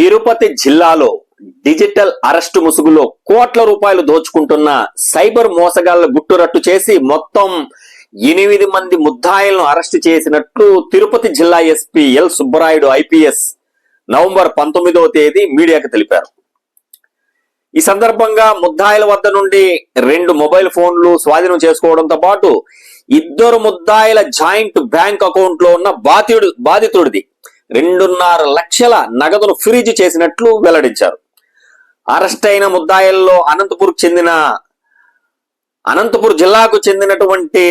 తిరుపతి జిల్లాలో digital arrest ముసుగులో కోట్ల రూపాయలు దోచుకుంటున్న సైబర్ మోసగాళ్ళ గుట్టురట్టు చేసి మొత్తం ఎనిమిది మంది ముద్దాయిలను అరెస్ట్ చేసినట్లు తిరుపతి జిల్లా SP L Subbarayudu IPS November పంతొమ్మిదవ తేదీ మీడియాకు తెలిపారు. ఈ సందర్భంగా ముద్దాయిల వద్ద నుండి రెండు మొబైల్ ఫోన్లు స్వాధీనం చేసుకోవడంతో పాటు ఇద్దరు ముద్దాయిల జాయింట్ బ్యాంక్ అకౌంట్లో ఉన్న బాధితుడు బాధితుడిది రెండున్నర లక్షల నగదును ఫ్రీజ్ చేసినట్లు వెల్లడించారు. అరెస్ట్ అయిన ముద్దాయిల్లో అనంతపూర్ చెందిన అనంతపూర్ జిల్లాకు చెందినటువంటి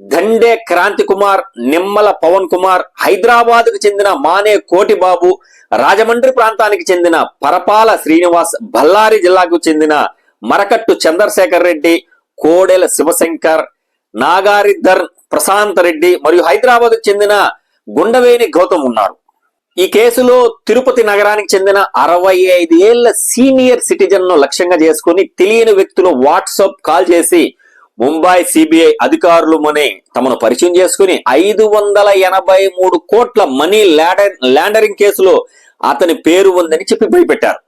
దండే క్రాంతి కుమార్ నిమ్మల పవన్ కుమార్ హైదరాబాద్కు చెందిన మానే కోటిబాబు రాజమండ్రి ప్రాంతానికి చెందిన పరపాల శ్రీనివాస్ బల్లారి జిల్లాకు చెందిన మరకట్టు చంద్రశేఖర్ రెడ్డి కోడెల శివశంకర్ నాగారిధర్ ప్రశాంత్ రెడ్డి మరియు హైదరాబాద్కు చెందిన గుండవేని గౌతమ్ ఉన్నారు. ఈ కేసులో తిరుపతి నగరానికి చెందిన అరవై ఐదు ఏళ్ళ సీనియర్ సిటిజన్ను లక్ష్యంగా చేసుకుని తెలియని వ్యక్తులు వాట్సాప్ కాల్ చేసి ముంబై సిబిఐ అధికారులు మని తమను పరిచయం చేసుకుని ఐదు వందల ఎనభై మూడు కోట్ల మనీ ల్యాండర్ ల్యాండరింగ్ కేసులో అతని పేరు ఉందని చెప్పి భయపెట్టారు.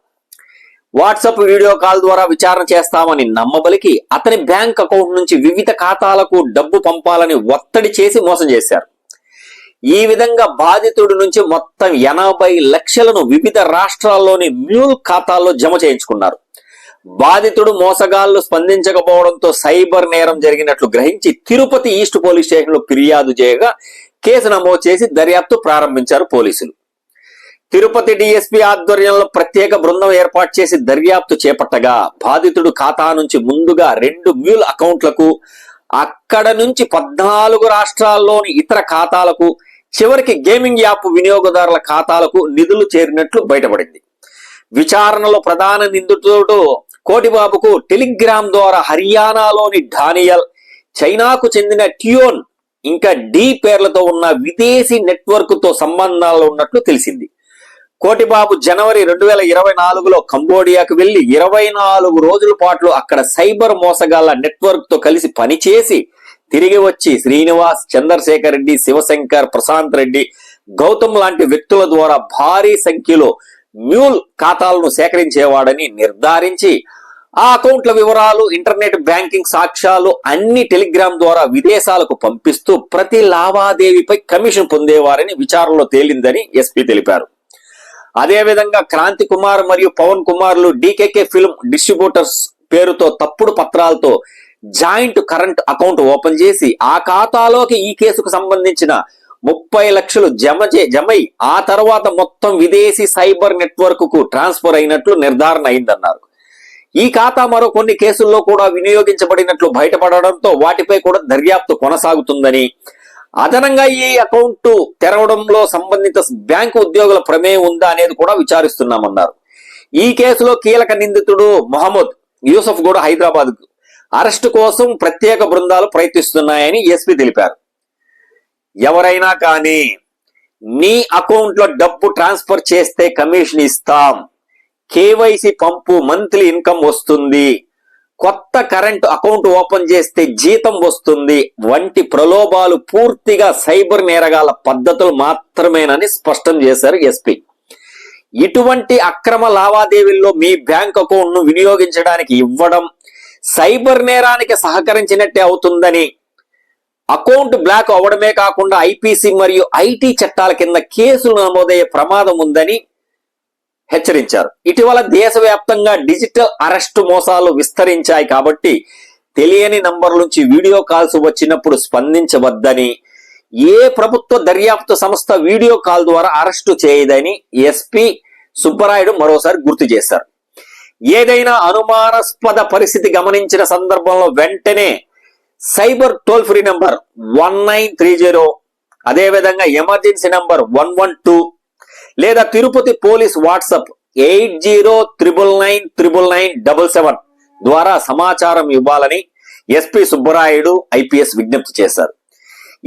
వాట్సాప్ వీడియో కాల్ ద్వారా విచారణ చేస్తామని నమ్మబలికి అతని బ్యాంక్ అకౌంట్ నుంచి వివిధ ఖాతాలకు డబ్బు పంపాలని ఒత్తిడి చేసి మోసం చేశారు. ఈ విధంగా బాధితుడి నుంచి మొత్తం ఎనభై లక్షలను వివిధ రాష్ట్రాల్లోని మ్యూల్ ఖాతాల్లో జమ చేయించుకున్నారు. బాధితుడు మోసగాళ్ళు స్పందించకపోవడంతో సైబర్ నేరం జరిగినట్లు గ్రహించి తిరుపతి ఈస్ట్ పోలీస్ స్టేషన్లో ఫిర్యాదు చేయగా కేసు నమోదు చేసి దర్యాప్తు ప్రారంభించారు పోలీసులు. తిరుపతి డిఎస్పీ ఆధ్వర్యంలో ప్రత్యేక బృందం ఏర్పాటు చేసి దర్యాప్తు చేపట్టగా బాధితుడు ఖాతా నుంచి ముందుగా రెండు మ్యూల్ అకౌంట్లకు అక్కడ నుంచి పద్నాలుగు రాష్ట్రాల్లోని ఇతర ఖాతాలకు చివరికి గేమింగ్ యాప్ వినియోగదారుల ఖాతాలకు నిధులు చేరినట్లు బయటపడింది. విచారణలో ప్రధాన నిందితుడు కోటిబాబుకు టెలిగ్రామ్ ద్వారా హర్యానాలోని డానియల్ చైనాకు చెందిన ట్యూన్ ఇంకా డి పేర్లతో ఉన్న విదేశీ నెట్వర్క్తో సంబంధాలు ఉన్నట్లు తెలిసింది. కోటిబాబు జనవరి రెండు వేల ఇరవై నాలుగులో కంబోడియాకు వెళ్ళి ఇరవై నాలుగు రోజుల పాటు అక్కడ సైబర్ మోసగాళ్ళ నెట్వర్క్తో కలిసి పనిచేసి తిరిగి వచ్చి శ్రీనివాస్ చంద్రశేఖర్ రెడ్డి శివశంకర్ ప్రశాంత్ రెడ్డి గౌతమ్ లాంటి వ్యక్తుల ద్వారా భారీ సంఖ్యలో మ్యూల్ ఖాతాలను సేకరించేవాడని నిర్ధారించి ఆ అకౌంట్ల వివరాలు ఇంటర్నెట్ బ్యాంకింగ్ సాక్ష్యాలు అన్ని టెలిగ్రామ్ ద్వారా విదేశాలకు పంపిస్తూ ప్రతి లావాదేవీపై కమిషన్ పొందేవారని విచారణలో తేలిందని ఎస్పీ తెలిపారు. అదేవిధంగా క్రాంతి కుమార్ మరియు పవన్ కుమార్లు డీకేకే ఫిల్మ్ డిస్ట్రిబ్యూటర్స్ పేరుతో తప్పుడు పత్రాలతో జాయింట్ కరెంట్ అకౌంట్ ఓపెన్ చేసి ఆ ఖాతాలోకి ఈ కేసుకు సంబంధించిన ముప్పై లక్షలు జమ చే- జమై ఆ తర్వాత మొత్తం విదేశీ సైబర్ నెట్వర్క్కు ట్రాన్స్ఫర్ అయినట్లు నిర్ధారణ అయిందన్నారు. ఈ ఖాతా మరో కొన్ని కేసుల్లో కూడా వినియోగించబడినట్లు బయటపడడంతో వాటిపై కూడా దర్యాప్తు కొనసాగుతుందని అదనంగా ఈ అకౌంట్ తెరవడంలో సంబంధిత బ్యాంకు ఉద్యోగుల ప్రమేయం ఉందా అనేది కూడా విచారిస్తున్నామన్నారు. ఈ కేసులో కీలక నిందితుడు మొహమ్మద్ యూసఫ్ కూడా హైదరాబాద్ అరెస్టు కోసం ప్రత్యేక బృందాలు ప్రయత్నిస్తున్నాయని ఎస్పీ తెలిపారు. ఎవరైనా కానీ నీ అకౌంట్లో డబ్బు ట్రాన్స్ఫర్ చేస్తే కమిషన్ ఇస్తాం. కేవైసీ పంపు మంత్లీ ఇన్కమ్ వస్తుంది. కొత్త కరెంట్ అకౌంట్ ఓపెన్ చేస్తే జీతం వస్తుంది. వంటి ప్రలోభాలు పూర్తిగా సైబర్ నేరగాల పద్ధతులు మాత్రమేనని స్పష్టం చేశారు ఎస్పీ. ఇటువంటి అక్రమ లావాదేవీల్లో మీ బ్యాంక్ అకౌంట్ను వినియోగించడానికి ఇవ్వడం సైబర్ నేరానికి సహకరించినట్టే అవుతుందని అకౌంట్ బ్లాక్ అవ్వడమే కాకుండా ఐపీసీ మరియు ఐటీ చట్టాల కింద కేసులు నమోదయ్యే ప్రమాదం ఉందని హెచ్చరించారు. ఇటీవల దేశవ్యాప్తంగా డిజిటల్ అరెస్టు మోసాలు విస్తరించాయి కాబట్టి తెలియని నంబర్ల నుంచి వీడియో కాల్స్ వచ్చినప్పుడు స్పందించవద్దని ఏ ప్రభుత్వ దర్యాప్తు సంస్థ వీడియో కాల్ ద్వారా అరెస్టు చేయదని ఎస్పీ సుబ్బరాయుడు మరోసారి గుర్తు చేశారు. ఏదైనా అనుమానాస్పద పరిస్థితి గమనించిన సందర్భంలో వెంటనే cyber toll free number one nine three zero అదేవిధంగా emergency number one one two లేదా Tirupati police WhatsApp eight zero triple nine triple nine double seven ద్వారా సమాచారం ఇవ్వాలని ఎస్పి సుబ్బరాయుడు ఐపీఎస్ విజ్ఞప్తి చేశారు.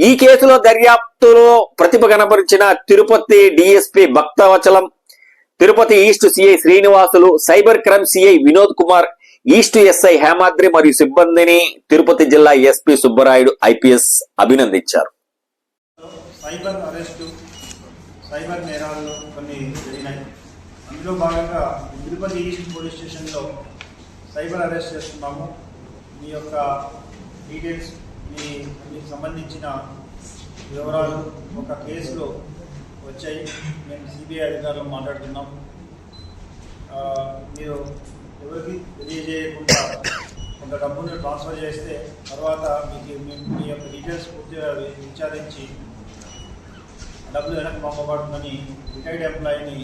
ఈ కేసులో దర్యాప్తులో ప్రతిభ కనబరిచిన Tirupati DSP Bhaktavachalam Tirupati east CI Srinivasulu cyber crime CI Vinod Kumar east SI Hemadri మరియు సిబ్బందిని తిరుపతి జిల్లా ఎస్పీ సుబ్బరాయుడు ఐపీఎస్ అభినందించారు. సైబర్ అరెస్ట్ సైబర్ నేరాలు కొన్ని జరిగినాయి. అందులో భాగంగా తిరుపతి ఈస్ట్ పోలీస్ స్టేషన్లో సైబర్ అరెస్ట్ చేస్తున్నాము. మీ యొక్క డీటెయిల్స్ మీ మీకు సంబంధించిన వివరాలు ఒక కేసులో వచ్చాయి. మేము సిబిఐ అధికారులు మాట్లాడుతున్నాం. మీరు ఎవరికి తెలియజేయకుండా కొంత డబ్బును ట్రాన్స్ఫర్ చేస్తే తర్వాత మీకు మీ- మీ యొక్క డీటెయిల్స్ పూర్తిగా విచారించి డబ్బులు వెనక్కి పంపబడుతుందని రిటైర్డ్ ఎంప్లాయీని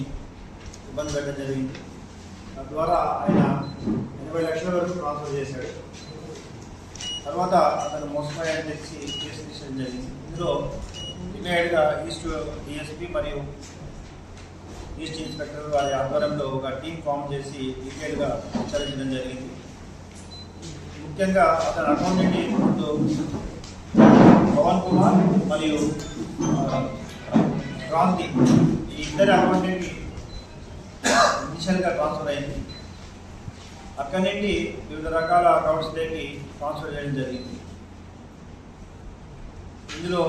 ఇబ్బంది పెట్టడం జరిగింది. తద్వారా ఆయన ఎనభై లక్షల వరకు ట్రాన్స్ఫర్ చేశాడు. తర్వాత అతను మోసపోయాయని తెచ్చి కేసు తీసుకోవడం జరిగింది. ఇందులో రిటైర్డ్గా ఈస్ట్ డిఎస్పీ మరియు ఈస్ట్ ఇన్స్పెక్టర్ వారి ఆధ్వర్యంలో ఒక టీం ఫామ్ చేసి డీటెయిల్గా విచారించడం జరిగింది. ముఖ్యంగా అతని అకౌంటెంట్ ముందు పవన్ కుమార్ మరియు ఆ, ఈ ఇద్దరు అకౌంటెంట్కి ఇనిషియల్గా ట్రాన్స్ఫర్ అయింది. అక్కడి నుండి వివిధ రకాల అకౌంట్స్లోకి ట్రాన్స్ఫర్ చేయడం జరిగింది. ఇందులో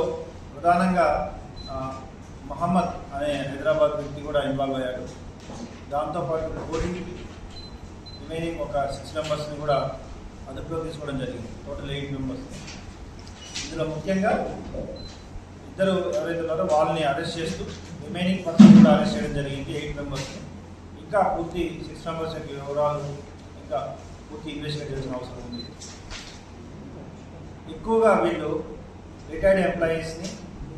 ప్రధానంగా మహమ్మద్ అనే హైదరాబాద్ వ్యక్తి కూడా ఇన్వాల్వ్ అయ్యాడు. దాంతోపాటు కోడింగ్ రిమైనింగ్ ఒక సిక్స్ మెంబర్స్ని కూడా అదుపులో తీసుకోవడం జరిగింది. టోటల్ ఎయిట్ మెంబర్స్ ఇందులో ముఖ్యంగా ఇద్దరు ఎవరైతే ఉన్నారో వాళ్ళని అరెస్ట్ చేస్తూ రిమైనింగ్ పర్సన్ కూడా అరెస్ట్ చేయడం జరిగింది ఎయిట్ మెంబర్స్ ఇంకా పూర్తి సిక్స్ మెంబర్స్ యొక్క వివరాలు ఇంకా పూర్తి ఇన్వెస్టిగేట్ చేయాల్సిన అవసరం ఉంది. ఎక్కువగా వీళ్ళు రిటైర్డ్ ఎంప్లాయీస్ని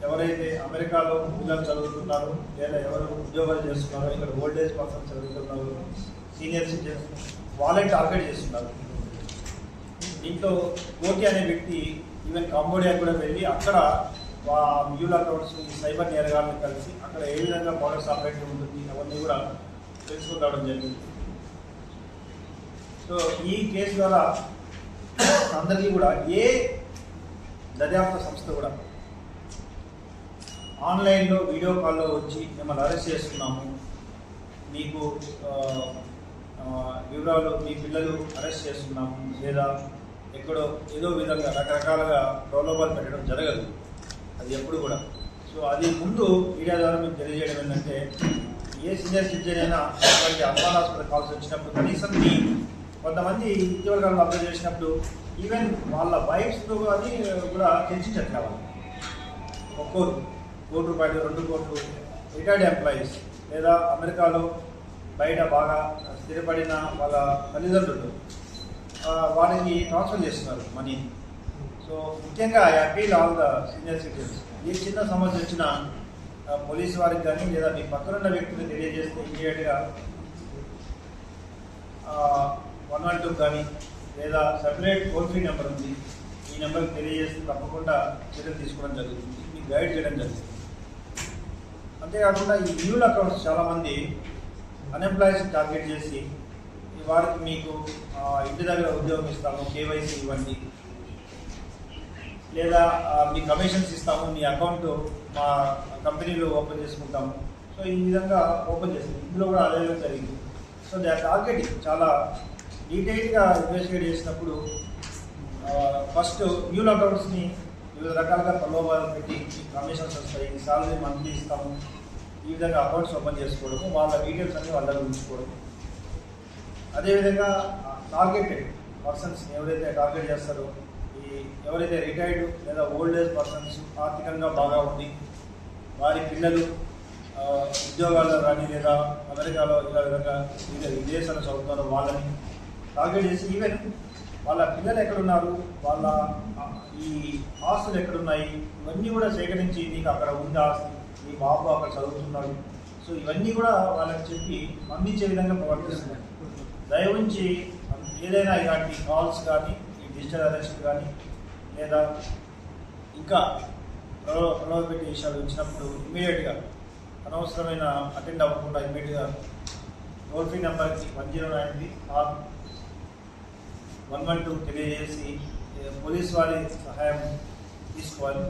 ఎవరైతే అమెరికాలో ఉద్యోగాలు చదువుతున్నారో లేదా ఎవరు ఉద్యోగాలు చేస్తున్నారో ఇక్కడ ఓల్డ్ ఏజ్ పర్సన్ చదువుతున్నారు సీనియర్ సిటిజన్స్ వాళ్ళని టార్గెట్ చేస్తున్నారు. దీంట్లో కోటి అనే వ్యక్తి ఈవెన్ కాంబోడియా కూడా వెళ్ళి అక్కడ మ్యూల్ అకౌంట్స్ సైబర్ నేరగాళ్ళని కలిసి అక్కడ ఏ విధంగా మోడల్స్ ఆపరేట్ ఉంటుంది అవన్నీ కూడా తెలుసుకుని రావడం జరిగింది. సో ఈ కేసు ద్వారా అందరికీ కూడా ఏ దర్యాప్తు సంస్థ కూడా ఆన్లైన్లో వీడియో కాల్లో వచ్చి మిమ్మల్ని అరెస్ట్ చేస్తున్నాము. మీకు వివరాలు మీ పిల్లలు అరెస్ట్ చేస్తున్నాము. లేదా ఎక్కడో ఏదో విధంగా రకరకాలుగా ప్రలోభాలు పెట్టడం జరగదు. అది ఎప్పుడు కూడా. సో అది ముందు మీడియా ద్వారా మీకు తెలియజేయడం ఏంటంటే ఏ సీనియర్ సిటిజన్ అయినా అటువంటి హాస్పిటల్ కాల్స్ వచ్చినప్పుడు కనీసం మీ కొంతమంది ఇటీవల కాలంలో అబ్జర్వ్ చేసినప్పుడు ఈవెన్ వాళ్ళ వైఫ్స్ అది కూడా చర్చించట్లే వాళ్ళు ఒక్కోరు కోటి రూపాయలు రెండు కోట్లు రిటైర్డ్ ఎంప్లాయీస్ లేదా అమెరికాలో బయట బాగా స్థిరపడిన వాళ్ళ తల్లిదండ్రులు ఆ, ట్రాన్స్ఫర్ చేస్తున్నారు మనీ సో ముఖ్యంగా I appeal all the senior citizens. ఏ చిన్న సమస్య వచ్చినా పోలీస్ వారికి కానీ లేదా మీ పక్కనున్న వ్యక్తులు తెలియజేస్తే ఇమీడియట్గా వన్ వన్ టూ కానీ లేదా సెపరేట్ టోల్ ఫ్రీ నెంబర్ ఉంది ఈ నెంబర్కి తెలియజేస్తే తప్పకుండా చర్యలు తీసుకోవడం జరుగుతుంది. మీకు గైడ్ చేయడం జరుగుతుంది. అంతేకాకుండా ఈ న్యూల్ అకౌంట్స్ చాలామంది అన్ఎంప్లాయీస్ టార్గెట్ చేసి వారికి మీకు ఇంటి దగ్గర ఉద్యోగం ఇస్తాము కేవైసీ ఇవ్వండి లేదా మీ కమిషన్స్ ఇస్తాము మీ అకౌంట్ మా కంపెనీలో ఓపెన్ చేసుకుంటాము. సో ఈ విధంగా ఓపెన్ చేసింది. ఇందులో కూడా అదే విధంగా జరిగింది. So they targeting. చాలా డీటెయిల్గా ఇన్వెస్టిగేట్ చేసినప్పుడు ఫస్ట్ న్యూ అకౌంట్స్ని వివిధ రకాలుగా ప్రలోభాలు పెట్టి కమిషన్స్ వస్తాయి సాలరీ మంత్లీ ఇస్తాము. ఈ విధంగా అకౌంట్స్ ఓపెన్ చేసుకోవడము వాళ్ళ డీటెయిల్స్ అన్ని వాళ్ళ ఉంచుకోవడం అదేవిధంగా టార్గెటెడ్ పర్సన్స్ ఎవరైతే టార్గెట్ చేస్తారో ఎవరైతే రిటైర్డ్ లేదా ఓల్డ్ ఏజ్ పర్సన్స్ ఆర్థికంగా బాగా ఉంది వారి పిల్లలు ఉద్యోగాల్లో కానీ లేదా అమెరికాలో ఇలా విధంగా వివిధ విదేశాల్లో చదువుతారో వాళ్ళని టార్గెట్ చేసి ఈవెన్ వాళ్ళ పిల్లలు ఎక్కడున్నారు వాళ్ళ ఈ ఆస్తులు ఎక్కడున్నాయి ఇవన్నీ కూడా సేకరించి నీకు అక్కడ ఉంది ఆస్తి నీ బాబు అక్కడ చదువుతున్నాడు. సో ఇవన్నీ కూడా వాళ్ళకి చెప్పి పంపించే విధంగా ప్రవర్తిస్తున్నాయి. దయవుంచి ఏదైనా ఇలాంటి కాల్స్ కానీ డిజిటల్ అరెస్ట్ కానీ లేదా ఇంకా ప్రలో విషయాలు ఇచ్చినప్పుడు ఇమీడియట్గా అనవసరమైన అటెండ్ అవ్వకుండా ఇమీడియట్గా టోల్ ఫ్రీ నెంబర్కి వన్ జీరో నైన్కి ఆర్ వన్ వన్ టూ తెలియజేసి పోలీస్ వారి సహాయం తీసుకోవాలి.